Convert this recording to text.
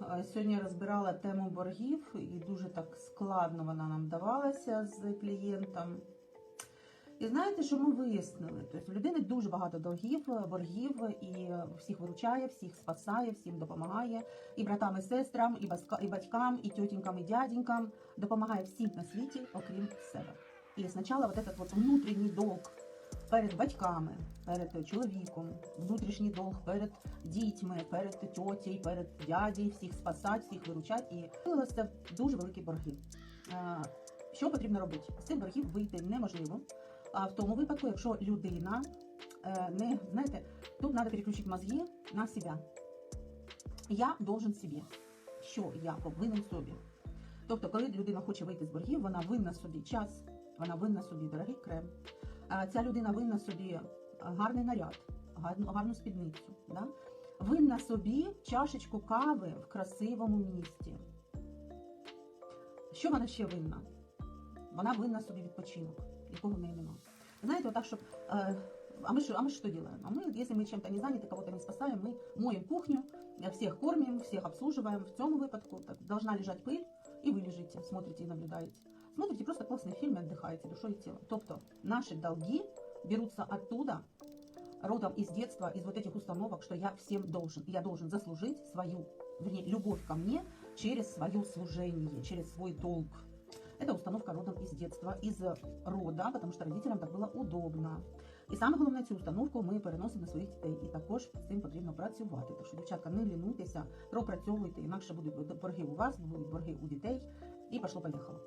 Е, Сьогодні розбирала тему боргів, і дуже так складно вона нам давалася з клієнтом. І знаєте, що ми вияснили? Тобто у людини дуже багато долгів, боргів, і всіх виручає, всіх спасає, всім допомагає. І братам, і сестрам, і і батькам, і тітенькам, і дяденькам. Допомагає всім на світі, окрім себе. І спочатку вот этот внутрішній долг перед батьками, перед чоловіком, внутрішній долг перед дітьми, перед тьотєю, перед дядей, всіх спасати, всіх виручати. І виявилося дуже великі борги. Е, Що потрібно робити? З цих боргів вийти неможливо. А в тому випадку, якщо людина е, не знаєте, тут треба переключити мозги на себе. Я должен собі. Що я повинен собі? Тобто, коли людина хоче вийти з боргів, вона винна собі час, вона винна собі дорогий крем. А Ця людина винна собі гарний наряд, гарну, гарну спідницю. Да? Винна собі чашечку кави в красивому місті. Що вона ще винна? Вона винна собі відпочинок, якого в неї немає. Знаєте, отак, щоб. Е, а мы, что, а мы что делаем? А мы, если мы чем-то не заняты, кого-то не спасаем, мы моем кухню, э, всех кормим, всех обслуживаем. В цьому випадку так, должна лежать пыль, и вы лежите, смотрите и наблюдаете. Смотрите просто классные фильмы, отдыхаете душой и телом. Тобто наши долги берутся оттуда, родом из детства, из вот этих установок, что я всем должен. И я должен заслужить свою, вернее, любовь ко мне через свое служение, через свой долг. Это установка родом из детства, из рода, потому що родителям так було удобно. І саме головне цю установку ми переносимо на своїх дітей. І також з цим потрібно працювати. Тож, дівчатка, не лінуйтеся, пропрацьовуйте, інакше будуть борги у вас, будуть борги у дітей. І пішло-поїхало.